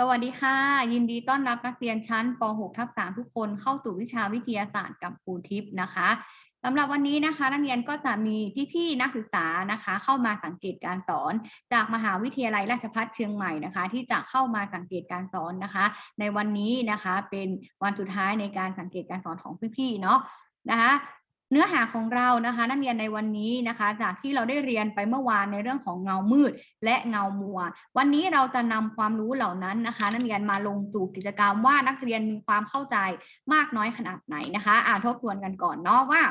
สวัสดีค่ะ ยินดีต้อนรับนักเรียนชั้นป .6 ทับ3ทุกคนเข้าสู่วิชาวิทยาศาสตร์กับครูทิพย์นะคะสำหรับวันนี้นะคะ นักเรียนก็จะมีพี่ๆนักศึกษานะคะ เข้ามาสังเกตการสอน จากมหาวิทยาลัยราชภัฏเชียงใหม่นะคะ ที่จะเข้ามาสังเกตการสอนนะคะ ในวันนี้นะคะเป็นวันสุดท้ายในการสังเกตการสอนของพี่ๆเนาะนะคะ เนื้อหาของเรานะคะนักเรียนในวันนี้นะคะ จากที่เราได้เรียนไปเมื่อวานในเรื่องของเงามืดและเงามัว วันนี้เราจะนำความรู้เหล่านั้นนะคะ นักเรียนมาลงสู่กิจกรรมว่านักเรียนมีความเข้าใจมากน้อยขนาดไหนนะคะอ่านทบทวนกันก่อนเนาะว่า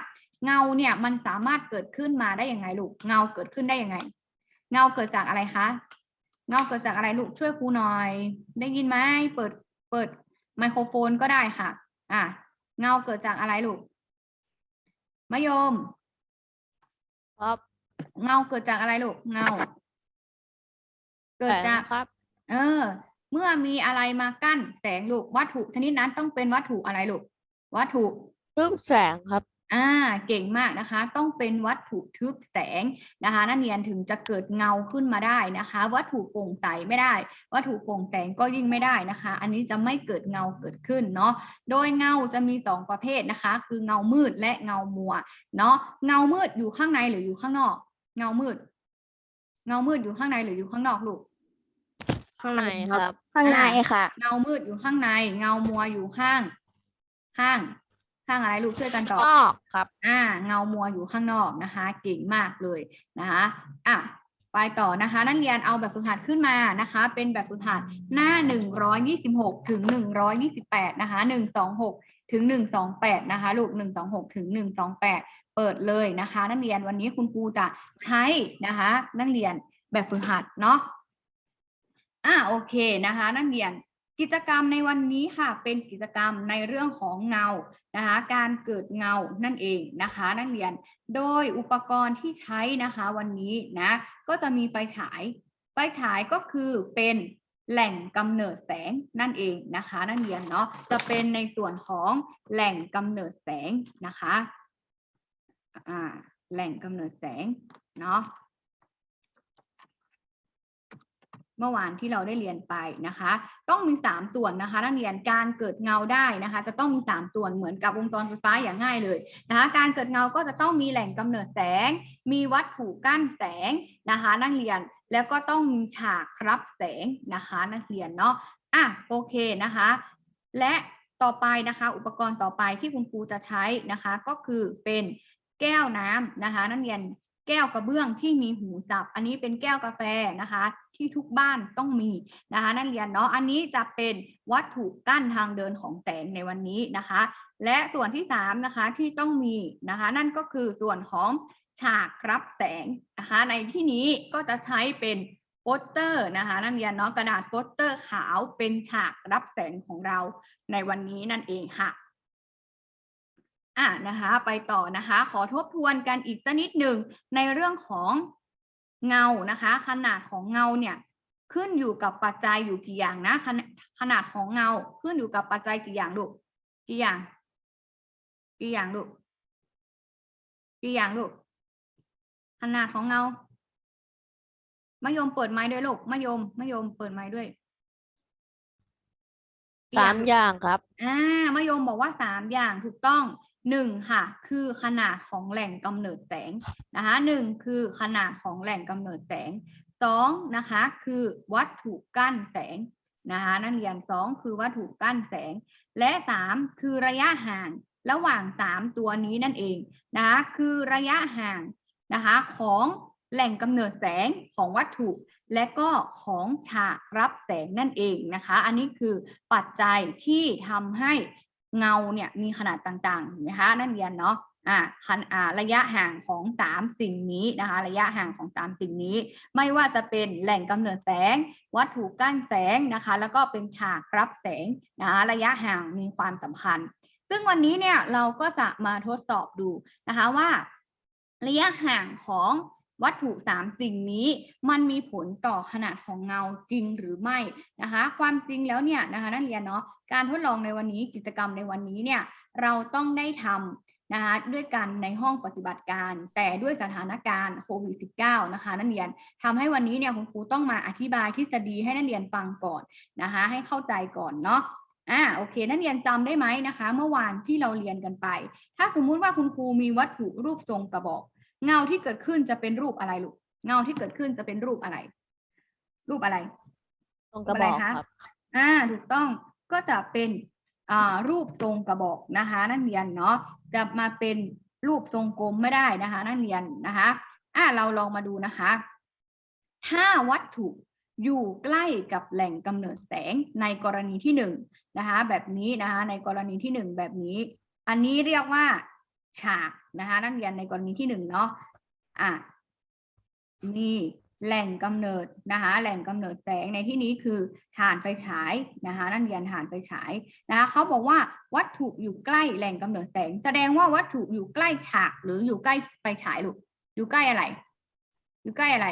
เงาเนี่ยมันสามารถเกิดขึ้นมาได้ยังไงลูกเงาเกิดขึ้นได้ยังไง เงาเกิดจากอะไรคะเงาเกิดจากอะไรลูกช่วยครูหน่อย ได้ยินไหมเปิดเปิดไมโครโฟนก็ได้ค่ะ อะเงาเกิดจากอะไรลูก มะยม ครับ เงาเกิดจากอะไรลูก เงา เกิดจากแสงครับ เออ เมื่อมีอะไรมากั้นแสงลูก วัตถุชนิดนั้นต้องเป็นวัตถุอะไรลูก วัตถุทึบแสงครับ อ่าเก่งมากนะคะ ต้องเป็นวัตถุทึบแสงนะคะนักเรียนถึงจะเกิดเงาขึ้นมาได้นะคะ วัตถุโปร่งใสไม่ได้ วัตถุโปร่งแสงก็ยิ่งไม่ได้นะคะ อันนี้จะไม่เกิดเงาเกิดขึ้นเนาะโดยเงาจะมีสองประเภทนะคะ คือเงามืดและเงามัวเนาะเงามืดอยู่ข้างในหรืออยู่ข้างนอก เงามืด เงามืดอยู่ข้างในหรืออยู่ข้างนอกลูกข้างในครับ ข้างในอ่าค่ะ เงามืดอยู่ข้างใน เงามัวอยู่ข้าง ข้าง ข้างอะไรลูกช่วยกันตอบนอกครับ อ่า เงามัวอยู่ข้างนอกนะคะ เก่งมากเลยนะคะอะไปต่อนะคะ นักเรียนเอาแบบฝึกหัดขึ้นมานะคะ เป็นแบบฝึกหัดหน้า 126 ถึง 128 นะคะ 126 ถึง 128 นะคะ ลูก 126 ถึง 128 เปิดเลยนะคะ นักเรียนวันนี้คุณครูจะใช้นะคะ นักเรียนแบบฝึกหัดเนาะอ่าโอเคนะคะ นักเรียน กิจกรรมในวันนี้ค่ะเป็นกิจกรรมในเรื่องของเงานะคะการเกิดเงานั่นเองนะคะนักเรียน โดยอุปกรณ์ที่ใช้นะคะวันนี้นะก็จะมีไฟฉาย ไฟฉายก็คือเป็นแหล่งกำเนิดแสงนั่นเองนะคะนักเรียนเนาะจะเป็นในส่วนของแหล่งกำเนิดแสงนะคะแหล่งกำเนิดแสงเนาะ เมื่อวานที่เราได้เรียนไปนะคะ ต้องมีสามส่วนนะคะนักเรียนการเกิดเงาได้นะคะ จะต้องมีสามส่วนเหมือนกับวงจรไฟฟ้าอย่างง่ายเลยนะคะ การเกิดเงาก็จะต้องมีแหล่งกำเนิดแสง มีวัตถุกั้นแสงนะคะนักเรียนแล้วก็ต้องมีฉากรับแสงนะคะ นักเรียนเนาะอะโอเคนะคะ และต่อไปนะคะ อุปกรณ์ต่อไปที่คุณครูจะใช้นะคะ ก็คือเป็นแก้วน้ำนะคะ นักเรียน แก้วกระเบื้องที่มีหูจับ อันนี้เป็นแก้วกาแฟนะคะที่ทุกบ้านต้องมีนะคะนักเรียนเนาะอันนี้จะเป็นวัตถุกั้นทางเดินของแสงในวันนี้นะคะ และส่วนที่สามนะคะที่ต้องมีนะคะนั่นก็คือส่วนของฉากรับแสงนะคะในที่นี้ก็จะใช้เป็นโปสเตอร์นะคะนักเรียนเนาะกระดาษโปสเตอร์ขาวเป็นฉากรับแสงของเราในวันนี้นั่นเองค่ะ อะนะคะไปต่อนะคะ ขอทบทวนกันอีกสักนิดหนึ่งในเรื่องของเงานะคะ ขนาดของเงาเนี่ยขึ้นอยู่กับปัจจัยอยู่กี่อย่างนะขนาดขนาดของเงาขึ้นอยู่กับปัจจัยกี่อย่างลูกกี่อย่าง กี่อย่างลูกกี่อย่างลูกขนาดของเงามะยมเปิดไม้ด้วยลูกมะยมมะยมเปิดไม้ด้วยกี่สามลูกอย่างครับ อ่ามะยมบอกว่าสามอย่างถูกต้อง หนึ่งค่ะ คือขนาดของแหล่งกำเนิดแสงนะคะหนึ่งคือขนาดของแหล่งกำเนิดแสงสองนะคะคือวัตถุกั้นแสงนะคะนักเรียนสองคือวัตถุกั้นแสง และสามคือระยะห่างระหว่างสามตัวนี้นั่นเองนะคะคือระยะห่างนะคะของแหล่งกำเนิดแสงของวัตถุ และก็ของฉากรับแสงนั่นเองนะคะ อันนี้คือปัจจัยที่ทำให้ เงาเนี่ยมีขนาดต่างๆเห็นะคะนักเรียนเนาะอ่าคันอ่าระยะห่างของสามสิ่งนี้นะคะ ระยะห่างของสามสิ่งนี้ ไม่ว่าจะเป็นแหล่งกำเนิดแสง วัตถุกั้นแสงนะคะ แล้วก็เป็นฉากรับแสงนะคะระยะห่างมีความสำคัญ ซึ่งวันนี้เนี่ยเราก็จะมาทดสอบดูนะคะว่า ระยะห่างของ วัตถุสามสิ่งนี้มันมีผลต่อขนาดของเงาจริงหรือไม่นะคะ ความจริงแล้วเนี่ยนะคะนักเรียนเนาะการทดลองในวันนี้กิจกรรมในวันนี้เนี่ยเราต้องได้ทนะคะด้วยกันในห้องปฏิบัติการ แต่ด้วยสถานการณ์โควิด -19 นะคะนักเรียนทำให้วันนี้เนี่ยคุณครูต้องมาอธิบายทฤษฎีให้นักเรียนฟังก่อนนะคะให้เข้าใจก่อนเนาะอ่าโอเค นักเรียนจำได้ไหมนะคะ เมื่อวานที่เราเรียนกันไป ถ้าสมมุติว่าคุณครูมีวัตถุรูปทรงกระบอก เงาที่เกิดขึ้นจะเป็นรูปอะไรลูก เงาที่เกิดขึ้นจะเป็นรูปอะไร รูปอะไรตรงกระบอกอะไรคะครับอ่าถูกต้องก็จะเป็นอ่ารูปทรงกระบอกนะคะ นักเรียนเนาะจะมาเป็นรูปทรงกลมไม่ได้นะคะ นักเรียนนะคะอ่าเราลองมาดูนะคะ ถ้าวัตถุอยู่ใกล้กับแหล่งกำเนิดแสงในกรณีที่หนึ่งนะคะ แบบนี้นะคะ ในกรณีที่หนึ่งแบบนี้ อันนี้เรียกว่า ฉากนะคะนักเรียนในกรณีที่หนึ่งเนาะอะนี่แหล่งกำเนิดนะคะแหล่งกำเนิดแสงในที่นี้คือฐานไฟฉายนะคะนักเรียนฐานไฟฉายนะคะเขาบอกว่าวัตถุอยู่ใกล้แหล่งกำเนิดแสง แสดงว่าวัตถุอยู่ใกล้ฉากหรืออยู่ใกล้ไฟฉายลูกอยู่ใกล้อะไร อยู่ใกล้อะไร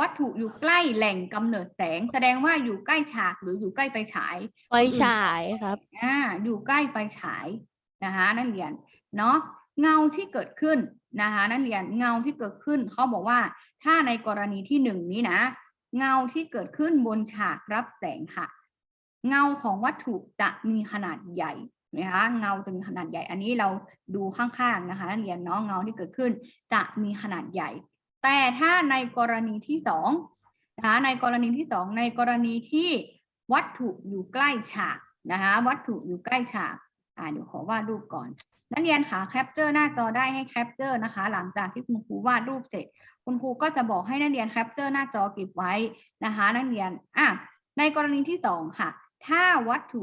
วัตถุอยู่ใกล้แหล่งกำเนิดแสง แสดงว่าอยู่ใกล้ฉากหรืออยู่ใกล้ไฟฉายไฟฉายครับอ่าอยู่ใกล้ไฟฉายนะคะนักเรียน เนาะเงาที่เกิดขึ้นนะคะนักเรียนเงาที่เกิดขึ้นเขาบอกว่าถ้าในกรณีที่หนึ่งนี้นะเงาที่เกิดขึ้นบนฉากรับแสงค่ะ เงาของวัตถุจะมีขนาดใหญ่นะคะเงาจะมีขนาดใหญ่ อันนี้เราดูข้างๆนะคะนักเรียนเนาะเงาที่เกิดขึ้นจะมีขนาดใหญ่ แต่ถ้าในกรณีที่สองนะคะในกรณีที่สองในกรณีที่วัตถุอยู่ใกล้ฉากนะคะวัตถุอยู่ใกล้ฉากอ่าเดี๋ยวขอวาดรูปก่อน นักเรียนขาแคปเจอร์หน้าจอได้ให้แคปเจอร์นะคะ หลังจากที่คุณครูวาดรูปเสร็จ คุณครูก็จะบอกให้นักเรียนแคปเจอร์หน้าจอเก็บไว้นะคะ นักเรียนอะในกรณีที่สองค่ะ ถ้าวัตถุ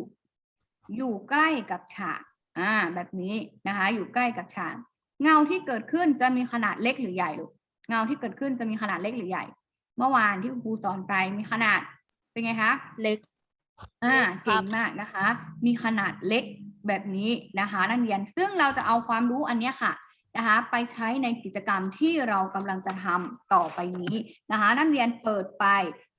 อยู่ใกล้กับฉากอ่าแบบนี้นะคะ อยู่ใกล้กับฉากเงาที่เกิดขึ้นจะมีขนาดเล็กหรือใหญ่ลูกเงาที่เกิดขึ้นจะมีขนาดเล็กหรือใหญ่ เมื่อวานที่คุณครูสอนไปมีขนาดเป็นไงคะเล็กอ่าครัเก่บงมากนะคะ มีขนาดเล็ก แบบนี้นะคะนักเรียนซึ่งเราจะเอาความรู้อันนี้ค่ะนะคะไปใช้ในกิจกรรมที่เรากำลังจะทำต่อไปนี้นะคะนักเรียนเปิดไป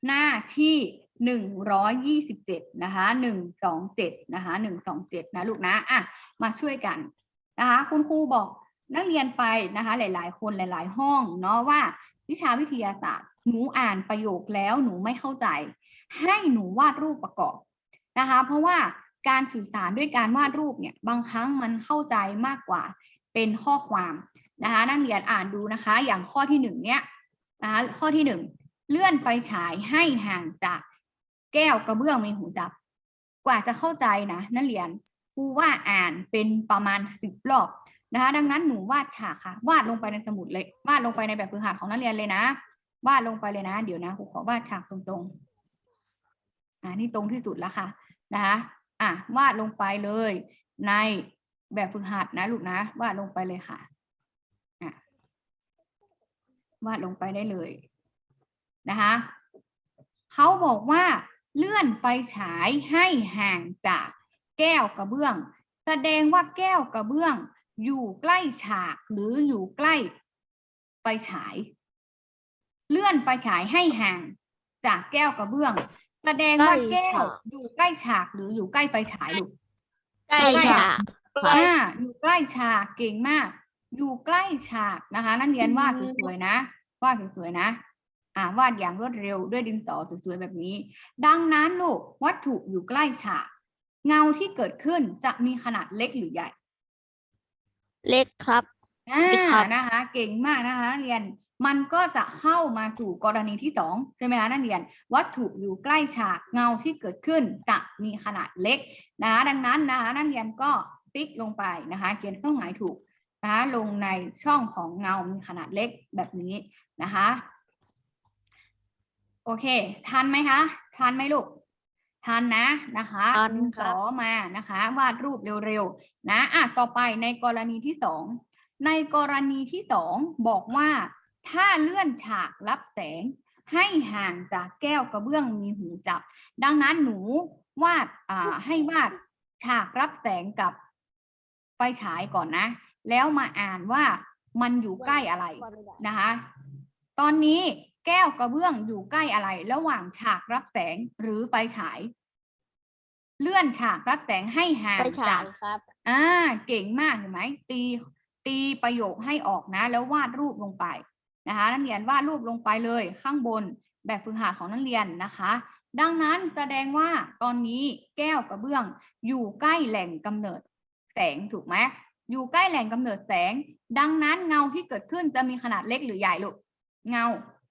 หน้าที่หนึ่งร้อยยี่สิบเจ็ดนะคะหนึ่งสองเจ็ดนะคะหนึ่งสองเจ็ดนะลูกนะอะมาช่วยกันนะคะคุณครูบอกนักเรียนไปนะคะหลาย ๆ คนหลาย ๆ ห้องเนาะว่าวิชาวิทยาศาสตร์หนูอ่านประโยคแล้วหนูไม่เข้าใจ ให้หนูวาดรูปประกอบนะคะ เพราะว่า การสื่อสารด้วยการวาดรูปเนี่ยบางครั้งมันเข้าใจมากกว่าเป็นข้อความนะคะนักเรียนอ่านดูนะคะ อย่างข้อที่หนึ่งเนี่ยนะคะข้อที่หนึ่งเลื่อนไฟฉายให้ห่างจากแก้วกระเบื้องมีหูจับ กว่าจะเข้าใจนะนักเรียนครูว่าอ่านเป็นประมาณสิบรอบนะคะ ดังนั้นหนูวาดฉากค่ะ วาดลงไปในสมุดเลยวาดลงไปในแบบฝึกหัดของนักเรียนเลยนะ วาดลงไปเลยนะ เดี๋ยวนะครูขอวาดฉากตรงๆอ่านี่ตรงที่สุดแล้วค่ะนะคะ อะวาดลงไปเลย ในแบบฝึกหัดนะลูกนะวาดลงไปเลยค่ะอะวาดลงไปได้เลยนะคะเขาบอกว่าเลื่อนไฟฉายให้ห่างจากแก้วกระเบื้อง แสดงว่าแก้วกระเบื้อง อยู่ใกล้ฉากหรืออยู่ใกล้ไฟฉาย เลื่อนไฟฉายให้ห่างจากแก้วกระเบื้อง แสดงว่าใกล้แก้วฉากอยู่ใกล้ฉากหรืออยู่ใกล้ไฟฉายลูกใกล้ใกล้ฉากอ่าอยู่ใกล้ฉากเก่งมาก อยู่ใกล้ฉากนะคะ นักเรียนวาดสวยๆนะวาดสวยๆนะอ่าวาดอย่างรวดเร็วด้วยดินสอสวยๆแบบนี้ ดังนั้นลูกวัตถุอยู่ใกล้ฉาก เงาที่เกิดขึ้นจะมีขนาดเล็กหรือใหญ่ เล็กครับอ่าเล็กครับนะคะ เก่งมากนะคะนักเรียน มันก็จะเข้ามาสู่กรณีที่สองใช่ไหมคะนักเรียน วัตถุอยู่ใกล้ฉากเงาที่เกิดขึ้นจะมีขนาดเล็กนะคะดังนั้นนะคะนักเรียนก็ติ๊กลงไปนะคะเขียนเครื่องหมายถูกนะคะลงในช่องของเงามีขนาดเล็กแบบนี้นะคะโอเค ทันไหมคะ ทันไหมลูก ทันนะนะคะทันดินคสรับอมานะคะ วาดรูปเร็วๆนะอะต่อไปในกรณีที่สองในกรณีที่สองบอกว่า ถ้าเลื่อนฉากรับแสงให้ห่างจากแก้วกระเบื้องมีหูจับ ดังนั้นหนูวาดอ่าให้วาดฉากรับแสงกับไฟฉายก่อนนะ แล้วมาอ่านว่ามันอยู่ใกล้อะไรนะคะ ตอนนี้แก้วกระเบื้องอยู่ใกล้อะไร ระหว่างฉากรับแสงหรือไฟฉาย เลื่อนฉากรับแสงให้ห่างไปฉาจากยครับอ่า เก่งมากเห็นไหมตีตีประโยคให้ออกนะ แล้ววาดรูปลงไป นะคะ นักเรียนวาดรูปลงไปเลยข้างบนแบบฝึกหัดของนักเรียนนะคะ ดังนั้นแสดงว่าตอนนี้แก้วกระเบื้อง อยู่ใกล้แหล่งกำเนิดแสงถูกไหมอยู่ใกล้แหล่งกำเนิดแสง ดังนั้นเงาที่เกิดขึ้นจะมีขนาดเล็กหรือใหญ่ลูกเงา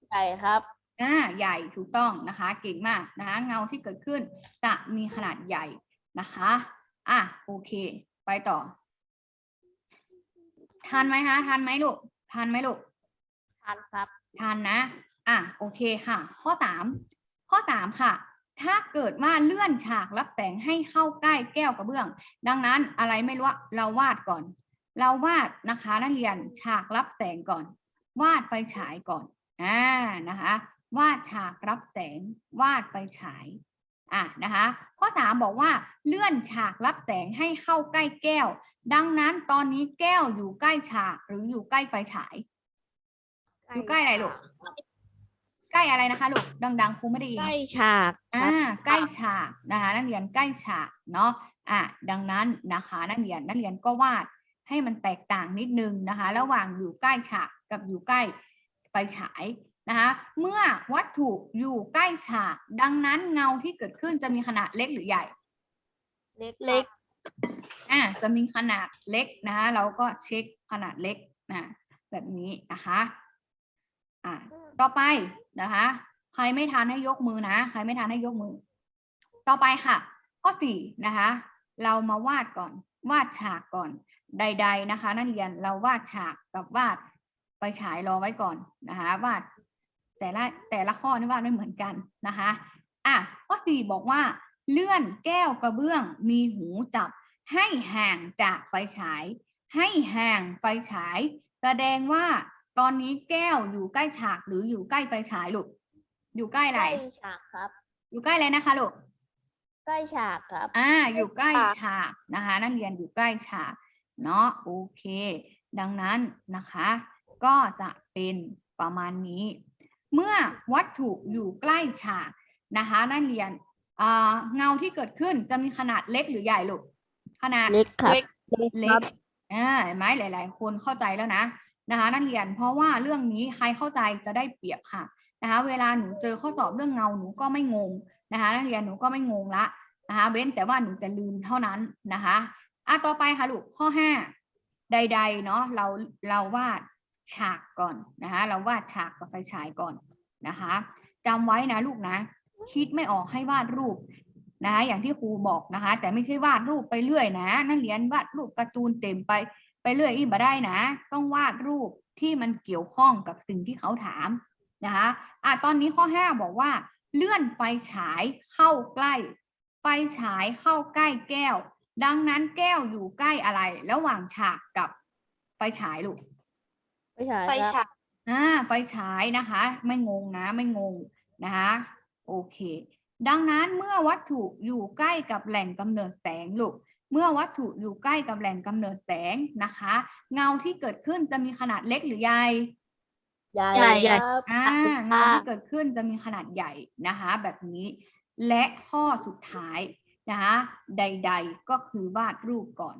ใช่ครับอ่าใหญ่ถูกต้องนะคะ เก่งมากนะคะ เงาที่เกิดขึ้นจะมีขนาดใหญ่นะคะอะโอเค ไปต่อทันไหมคะทันไหมลูกทันไหมลูก ทันครับทันนะ อะโอเคค่ะ ข้อสามข้อสามค่ะ ถ้าเกิดว่าเลื่อนฉากรับแสงให้เข้าใกล้แก้วกระเบื้อง ดังนั้นอะไรไม่รู้อะเราวาดก่อน เราวาดนะคะนักเรียนฉากรับแสงก่อน วาดไฟฉายก่อนอ่านะคะ วาดฉากรับแสง วาดไฟฉายอะนะคะ ข้อสามบอกว่าเลื่อนฉากรับแสงให้เข้าใกล้แก้ว ดังนั้นตอนนี้แก้วอยู่ใกล้ฉากหรืออยู่ใกล้ไฟฉาย อยู่ใกล้อะไรลูก ใกล้อะไรนะคะลูก ดังๆครูไม่ได้ยิน ใกล้ฉากคอ่ารับใกล้ฉากนะคะ นักเรียนใกล้ฉากเนาะ อะ ดังนั้นนะคะ นักเรียน นักเรียนก็วาดให้มันแตกต่างนิดนึงนะคะ ระหว่างอยู่ใกล้ฉากกับอยู่ใกล้ไฟฉายนะคะ เมื่อวัตถุอยู่ใกล้ฉาก ดังนั้นเงาที่เกิดขึ้นจะมีขนาดเล็กหรือใหญ่ เล็กเล็กอ่าจะมีขนาดเล็กนะคะเราก็เช็คขนาดเล็กนะแบบนี้นะคะ อ่าต่อไปนะคะ ใครไม่ทานให้ยกมือนะ ใครไม่ทานให้ยกมือ ต่อไปค่ะ ข้อสี่นะคะ เรามาวาดก่อน วาดฉากก่อน ใด ๆนะคะ นักเรียนเราวาดฉากกับวาดไปฉายรอไว้ก่อนนะคะ วาด แต่ละแต่ละข้อนี่วาดไม่เหมือนกันนะคะอะข้อสี่บอกว่า เลื่อนแก้วกระเบื้อง มีหูจับ ให้ห่างจากไฟฉาย ให้ห่างไฟฉาย แสดงว่า ตอนนี้แก้วอยู่ใกล้ฉากหรืออยู่ใกล้ไฟฉายลูก อยู่ใกล้อะไร ใกล้ฉากครับ อยู่ใกล้อะไรนะคะลูก ใกล้ฉากครับ อ่า อยู่ใกล้ฉากนะคะ นักเรียนอยู่ใกล้ฉาก เนาะโอเค ดังนั้นนะคะ ก็จะเป็นประมาณนี้ เมื่อวัตถุอยู่ใกล้ฉากนะคะ นักเรียนอ่าเงาที่เกิดขึ้นจะมีขนาดเล็กหรือใหญ่ลูก ขนาดเล็กครับเล็กอ่าเห็นไหมหลาย ๆ คนเข้าใจแล้วนะ นะคะนักเรียนเพราะว่าเรื่องนี้ใครเข้าใจจะได้เปรียบค่ะนะคะเวลาหนูเจอข้อสอบเรื่องเงาหนูก็ไม่งงนะคะนักเรียนหนูก็ไม่งงละนะคะเว้นแต่ว่าหนูจะลืมเท่านั้นนะคะอะต่อไปค่ะลูกข้อห้าใดๆเนาะเราเราวาดฉากก่อนนะคะเราวาดฉากกับไฟฉายก่อนนะคะจำไว้นะลูกนะ คิดไม่ออกให้วาดรูปนะคะอย่างที่ครูบอกนะคะ แต่ไม่ใช่วาดรูปไปเรื่อยนะ นักเรียนวาดรูปการ์ตูนเต็มไป ไปเรื่อยอีกบ่ได้นะ ต้องวาดรูปที่มันเกี่ยวข้องกับสิ่งที่เขาถามนะคะอะตอนนี้ข้อห้าบอกว่า เลื่อนไฟฉายเข้าใกล้ ไฟฉายเข้าใกล้แก้ว ดังนั้นแก้วอยู่ใกล้อะไร ระหว่างฉากกับไฟฉายลูกไฟฉายไฟครับฉายอ่าไฟฉายนะคะ ไม่งงนะไม่งงนะคะโอเค ดังนั้นเมื่อวัตถุอยู่ใกล้กับแหล่งกำเนิดแสงลูก เมื่อวัตถุอยู่ใกล้กับแหล่งกำเนิดแสงนะคะ เงาที่เกิดขึ้นจะมีขนาดเล็กหรือใหญ่ ใหญ่ใหญ่ครับอ่าค่ะเงาที่เกิดขึ้นจะมีขนาดใหญ่นะคะ แบบนี้และข้อสุดท้ายนะคะใด ๆ ก็คือวาดรูปก่อน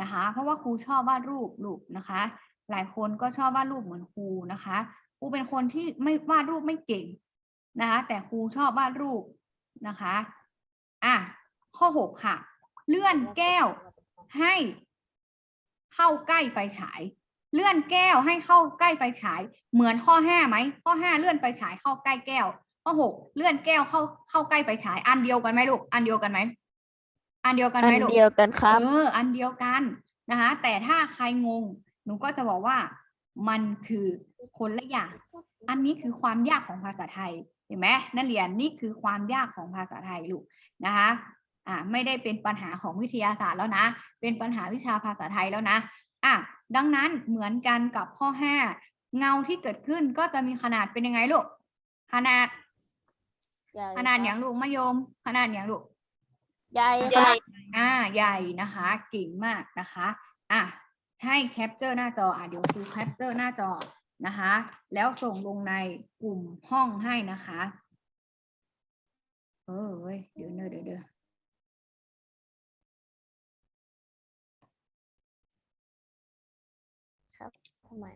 นะคะ เพราะว่าครูชอบวาดรูปลูกนะคะ หลายคนก็ชอบวาดรูปเหมือนครูนะคะครูเป็นคนที่ไม่วาดรูปไม่เก่งนะคะ แต่ครูชอบวาดรูปนะคะ อะข้อหกค่ะ เลื่อนแก้วให้เข้าใกล้ไฟฉาย เลื่อนแก้วให้เข้าใกล้ไฟฉาย เหมือนข้อห้าไหมข้อห้าเลื่อนไฟฉายเข้าใกล้แก้ว ข้อหกเลื่อนแก้วเข้าเข้าใกล้ไฟฉาย อันเดียวกันไหมลูก อันเดียวกันไหมอันเดียวกันอัไหมนลูกเดียวกันครับเอออันเดียวกันนะคะ แต่ถ้าใครงงหนูก็จะบอกว่ามันคือคนละอย่าง อันนี้คือความยากของภาษาไทย เห็นไหมนักเรียนนี่คือความยากของภาษาไทยลูกนะคะ อ่าไม่ได้เป็นปัญหาของวิทยาศาสตร์แล้วนะ เป็นปัญหาวิชาภาษาไทยแล้วนะอะดังนั้นเหมือนกันกับข้อห้าเงาที่เกิดขึ้นก็จะมีขนาดเป็นยังไงลูกขนาดใหญ่ขนาดครับอย่างลูกมะยม ขนาดอย่างลูกใหญ่ใหคญ่รับอ่าใหญ่นะคะเก่งมากนะคะอะให้แคปเจอร์หน้าจออะเดี๋ยวครูแคปเจอร์หน้าจอนะคะ แล้วส่งลงในกลุ่มห้องให้นะคะ เออเว้ยเดี๋ยวเนอะเดี๋ยวเดี๋ยว ทำไม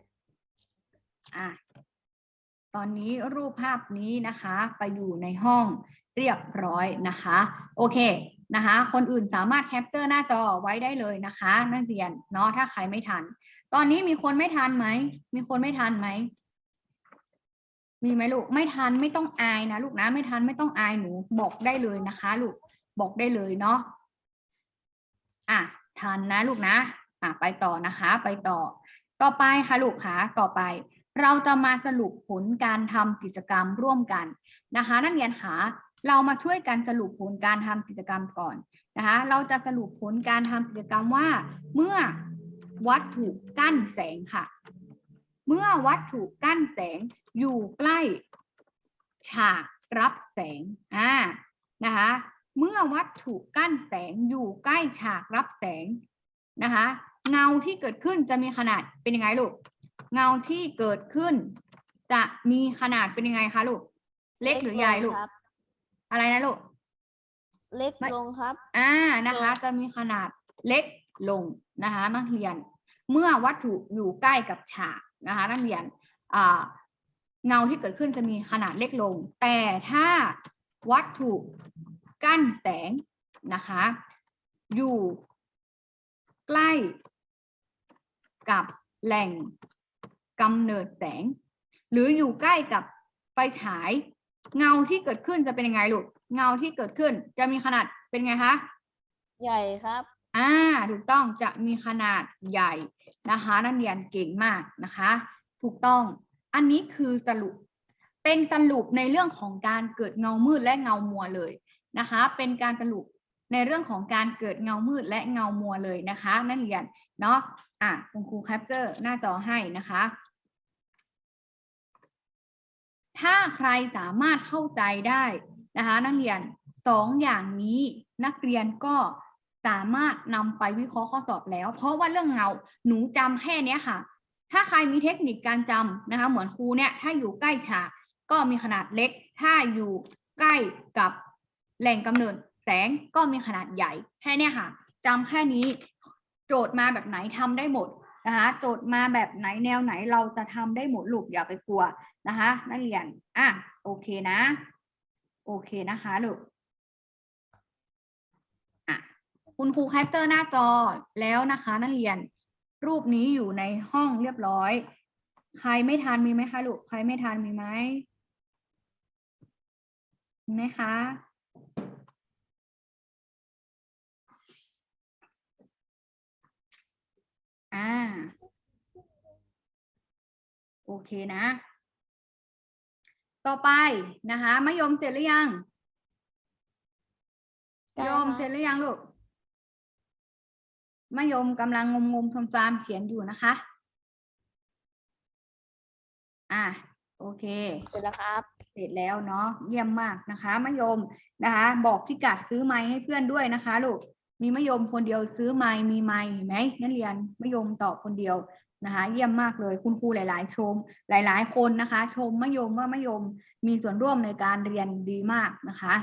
อะตอนนี้รูปภาพนี้นะคะ ไปอยู่ในห้องเรียบร้อยนะคะ โอเคนะคะ คนอื่นสามารถแคปเจอร์หน้าจอไว้ได้เลยนะคะ นักเรียนเนาะถ้าใครไม่ทัน ตอนนี้มีคนไม่ทันไหมมีคนไม่ทันไหมมีไหมลูกไม่ทันไม่ต้องอายนะลูกนะไม่ทันไม่ต้องอายหนูบอกได้เลยนะคะ ลูกบอกได้เลยเนาะอะทันนะลูกนะ อะไปต่อนะคะ ไปต่อ ต่อไปค่ะลูกค่ะต่อไป เราจะมาสรุปผลการทำกิจกรรมร่วมกันนะคะ นักเรียนคะเรามาช่วยกันสรุปผลการทำกิจกรรมก่อนนะคะ เราจะสรุปผลการทำกิจกรรมว่า เมื่อวัตถุกั้นแสงค่ะ เมื่อวัตถุกั้นแสงอยู่ใกล้ ฉากรับแสงอ่านะคะเมื่อวัตถุกั้นแสงอยู่ใกล้ฉากรับแสงนะคะ เงาที่เกิดขึ้นจะมีขนาดเป็นยังไงลูก เงาที่เกิดขึ้น จะมีขนาดเป็นยังไงคะลูก เล็กหรือใหญ่ลูก ครับ อะไรนะลูก เล็กไม่ลงครับ อ่านะคะเออจะมีขนาดเล็กลงนะคะ นักเรียน เมื่อวัตถุอยู่ใกล้กับฉากนะคะ นักเรียนอ่าเงาที่เกิดขึ้นจะมีขนาดเล็กลง แต่ถ้าวัตถุกั้นแสงนะคะ อยู่ใกล้ กับแหล่งกำเนิดแสง หรืออยู่ใกล้กับไฟฉาย เงาที่เกิดขึ้นจะเป็นยังไงลูกเงาที่เกิดขึ้น จะมีขนาดเป็นไงคะใหญ่ครับ อ่าถูกต้องจะมีขนาดใหญ่นะคะ นักเรียนเก่งมากนะคะ ถูกต้องอันนี้คือสรุปเป็นสรุปในเรื่องของการเกิดเงามืดและเงามัวเลยนะคะ เป็นการสรุปในเรื่องของการเกิดเงามืดและเงามัวเลยนะคะ นักเรียนเนาะ อะคุณครูแคปเจอร์หน้าจอให้นะคะ ถ้าใครสามารถเข้าใจได้นะคะ นักเรียนสองอย่างนี้นักเรียนก็สามารถนำไปวิเคราะห์ข้อสอบแล้ว เพราะว่าเรื่องเงาหนูจำแค่เนี้ยค่ะ ถ้าใครมีเทคนิคการจำนะคะ เหมือนครูเนี่ยถ้าอยู่ใกล้ฉากก็มีขนาดเล็ก ถ้าอยู่ใกล้กับแหล่งกำเนิดแสงก็มีขนาดใหญ่แค่เนี้ยค่ะจำแค่นี้ โจทย์มาแบบไหนทำได้หมดนะคะโจทย์มาแบบไหนแนวไหนเราจะทำได้หมดลูกอย่าไปกลัวนะคะนักเรียนอะโอเคนะ โอเคนะคะลูกอะคุณครูแคปเจอร์หน้าจอแล้วนะคะ นักเรียนรูปนี้อยู่ในห้องเรียบร้อย ใครไม่ทันมีไหมคะลูกใครไม่ทันมีไหมมีไหมคะ อ่า โอเคนะ ต่อไปนะคะมะยมเสร็จหรือยังได้โยมครับเสร็จหรือยังลูกมะยมกำลังงมงมๆฟามๆเขียนอยู่นะคะ อะโอเค เสร็จแล้วครับ เสร็จแล้วเนาะเยี่ยมมากนะคะมะยมนะคะ บอกพิกัดซื้อไม้ให้เพื่อนด้วยนะคะ ลูก มีมะยมคนเดียวซื้อไม้มีไม้ไหมนักเรียนมะยมตอบคนเดียวนะคะ เยี่ยมมากเลยคุณครูหลาย ๆ ชม หลาย ๆ คนนะคะ ชมมะยมว่ามะยมมีส่วนร่วมในการเรียนดีมากนะคะ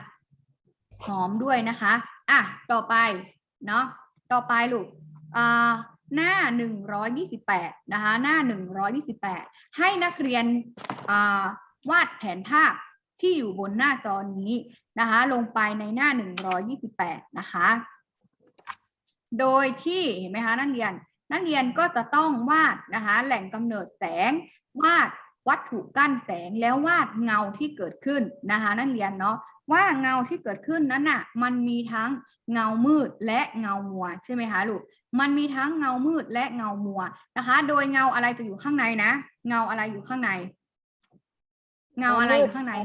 หอมด้วยนะคะอะต่อไปเนาะต่อไปลูกอ่าหน้าหนึ่งร้อยยี่สิบแปดนะคะ หน้าหนึ่งร้อยี่สิบแปดให้นักเรียนวาดแผนภาพที่อยู่บนหน้าจอนี้นะคะ ลงไปในหน้าหนึ่งร้อยี่สิบแปดนะคะ โดยที่เห็นไหมคะนักเรียน นักเรียนก็จะต้องวาดนะคะแหล่งกำเนิดแสง วาดวัตถุกั้นแสงแล้ววาดเงาที่เกิดขึ้นนะคะนักเรียนเนาะว่าเงาที่เกิดขึ้นนั้นน่ะมันมีทั้งเงามืดและเงามัวใช่ไหมคะลูกมันมีทั้งเงามืดและเงามัวนะคะ โดยเงาอะไรจะอยู่ข้างในนะ เงาอะไรอยู่ข้างใน เงาอะไรอยู่ข้างใน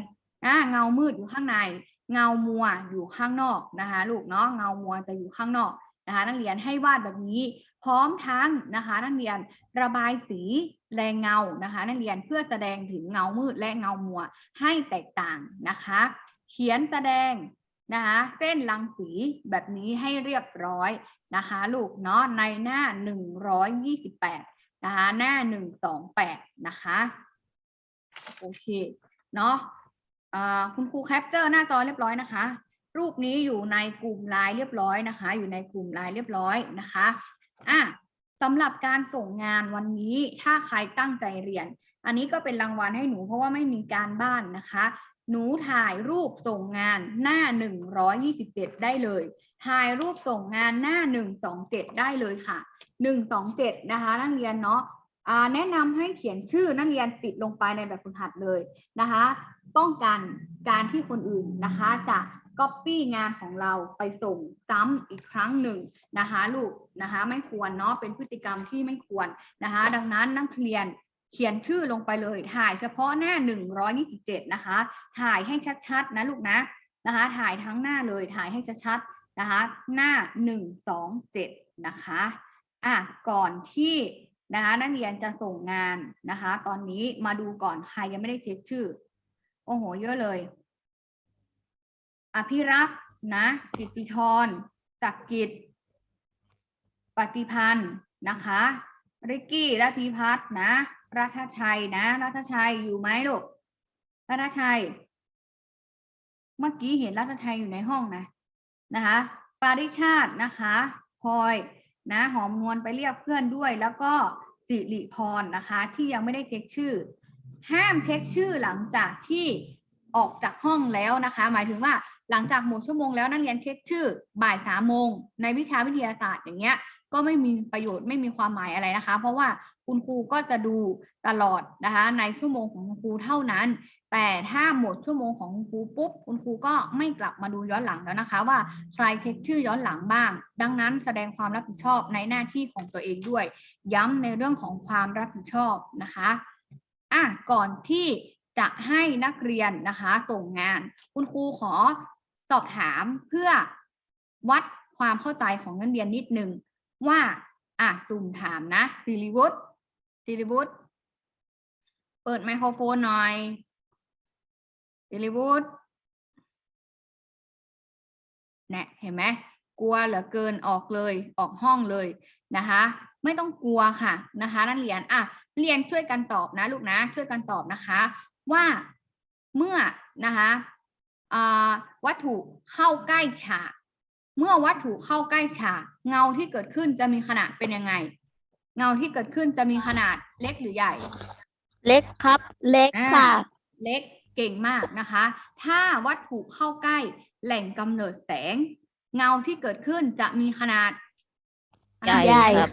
อ่าเงามืดอยู่ข้างใน เงามัวอยู่ข้างนอกนะคะ ลูกเนาะเงามัวจะอยู่ข้างนอก นะคะนักเรียนให้วาดแบบนี้ พร้อมทั้งนะคะนักเรียนระบายสีแรงเงานะคะนักเรียนเพื่อแสดงถึงเงามืดและเงามัวให้แตกต่างนะคะ เขียนแสดงนะคะเส้นรังสีแบบนี้ให้เรียบร้อยนะคะลูกเนาะในหน้า 128นะคะหน้า 128นะคะโอเคเนาะคุณครูแคปเจอร์หน้าจอเรียบร้อยนะคะ รูปนี้อยู่ในกลุ่มไลน์เรียบร้อยนะคะ อยู่ในกลุ่มไลน์เรียบร้อยนะคะอะสำหรับการส่งงานวันนี้ถ้าใครตั้งใจเรียน อันนี้ก็เป็นรางวัลให้หนูเพราะว่าไม่มีการบ้านนะคะ หนูถ่ายรูปส่งงานหน้า 127 ได้เลย ถ่ายรูปส่งงานหน้า 127 ได้เลยค่ะ 127 นะคะ นักเรียนเนาะแนะนำให้เขียนชื่อนักเรียนติดลงไปในแบบฝึกหัดเลยนะคะ ป้องกันการที่คนอื่นนะคะจะ ก๊อปปี้งานของเราไปส่งซ้ำอีกครั้งหนึ่งนะคะลูกนะคะไม่ควรเนาะเป็นพฤติกรรมที่ไม่ควรนะคะดังนั้นนักเรียนเขียนชื่อลงไปเลย ถ่ายเฉพาะหน้า 127 นะคะ ถ่ายให้ชัดๆนะลูกนะนะคะ ถ่ายทั้งหน้าเลยถ่ายให้ชัดๆนะคะ หน้า 127 นะคะอะก่อนที่นะคะนักเรียนจะส่งงานนะคะ ตอนนี้มาดูก่อนใครยังไม่ได้เช็คชื่อ โอ้โห เยอะเลย อภิรักษ์นะกิติธรจักกิจปฏิพันธ์นะคะริกกี้และพีพัฒน์นะ รัฐชัยนะ รัฐชัยอยู่ไหมลูกรัฐชัย เมื่อกี้เห็นรัฐชัยอยู่ในห้องนะนะคะ ปาริชาตินะคะพลอยนะหอมนวลไปเรียกเพื่อนด้วย แล้วก็สิริพรนะคะ ที่ยังไม่ได้เช็คชื่อ ห้ามเช็คชื่อหลังจากที่ออกจากห้องแล้วนะคะ หมายถึงว่า หลังจากหมดชั่วโมงแล้วนักเรียนเช็คชื่อบ่ายสามโมงในวิชาวิทยาศาสตร์อย่างเงี้ยก็ไม่มีประโยชน์ไม่มีความหมายอะไรนะคะ เพราะว่าคุณครูก็จะดูตลอดนะคะในชั่วโมงของคุณครูเท่านั้น แต่ถ้าหมดชั่วโมงของคุณครูปุ๊บคุณครูก็ไม่กลับมาดูย้อนหลังแล้วนะคะ ว่าใครเช็คชื่อย้อนหลังบ้าง ดังนั้นแสดงความรับผิดชอบในหน้าที่ของตัวเองด้วย ย้ำในเรื่องของความรับผิดชอบนะคะอะก่อนที่จะให้นักเรียนนะคะส่งงาน คุณครูขอ สอบถามเพื่อวัดความเข้าใจของนักเรียนนิดนึงว่าอะสุ่มถามนะสิริวุฒิสิริวุฒเปิดไมโครโฟนหน่อยสิริวุฒเนี่ยเห็นไหมกลัวเหลือเกินออกเลยออกห้องเลยนะคะ ไม่ต้องกลัวค่ะนะคะนักเรียนอะเรียนช่วยกันตอบนะลูกนะ ช่วยกันตอบนะคะ ว่าเมื่อนะคะ วัตถุเข้าใกล้ฉากเมื่อวัตถุเข้าใกล้ฉากเงาที่เกิดขึ้นจะมีขนาดเป็นยังไง เงาที่เกิดขึ้นจะมีขนาดเล็กหรือใหญ่ เล็กครับ เล็กอ่าค่ะเล็กเก่งมากนะคะ ถ้าวัตถุเข้าใกล้แหล่งกำเนิดแสง เงาที่เกิดขึ้นจะมีขนาดใหญ่ขนาดครับ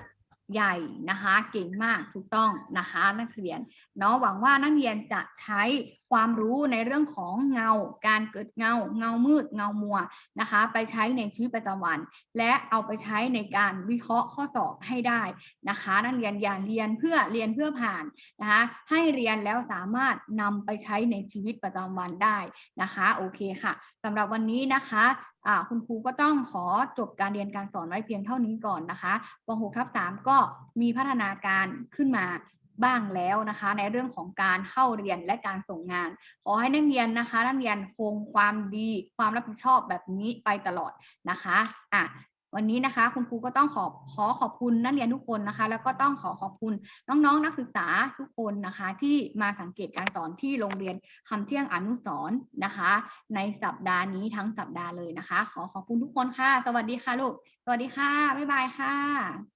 ใหญ่นะคะเก่งมากถูกต้องนะคะนักเรียนเนาะหวังว่านักเรียนจะใช้ความรู้ในเรื่องของเงา การเกิดเงา เงามืด เงามัวนะคะ ไปใช้ในชีวิตประจำวัน และเอาไปใช้ในการวิเคราะห์ข้อสอบให้ได้นะคะ นักเรียนอย่าเรียนเพื่อเรียนเพื่อผ่านนะคะให้เรียนแล้วสามารถนำไปใช้ในชีวิตประจำวันได้นะคะโอเคค่ะสำหรับวันนี้นะคะ คุณครูก็ต้องขอจบการเรียนการสอนไว้เพียงเท่านี้ก่อนนะคะป .6 ทับ3ก็มีพัฒนาการขึ้นมาบ้างแล้วนะคะ ในเรื่องของการเข้าเรียนและการส่งงาน ขอให้นักเรียนนะคะ นักเรียนคงความดีความรับผิดชอบแบบนี้ไปตลอดนะคะอะ วันนี้นะคะ คุณครูก็ต้องขอขอขอบคุณนักเรียนทุกคนนะคะ แล้วก็ต้องขอขอบคุณน้องๆ นักศึกษาทุกคนนะคะ ที่มาสังเกตการสอนที่โรงเรียนคำเที่ยงอนุสรนะคะ ในสัปดาห์นี้ทั้งสัปดาห์เลยนะคะ ขอขอบคุณทุกคนค่ะ สวัสดีค่ะลูกสวัสดีค่ะบ๊ายบายค่ะ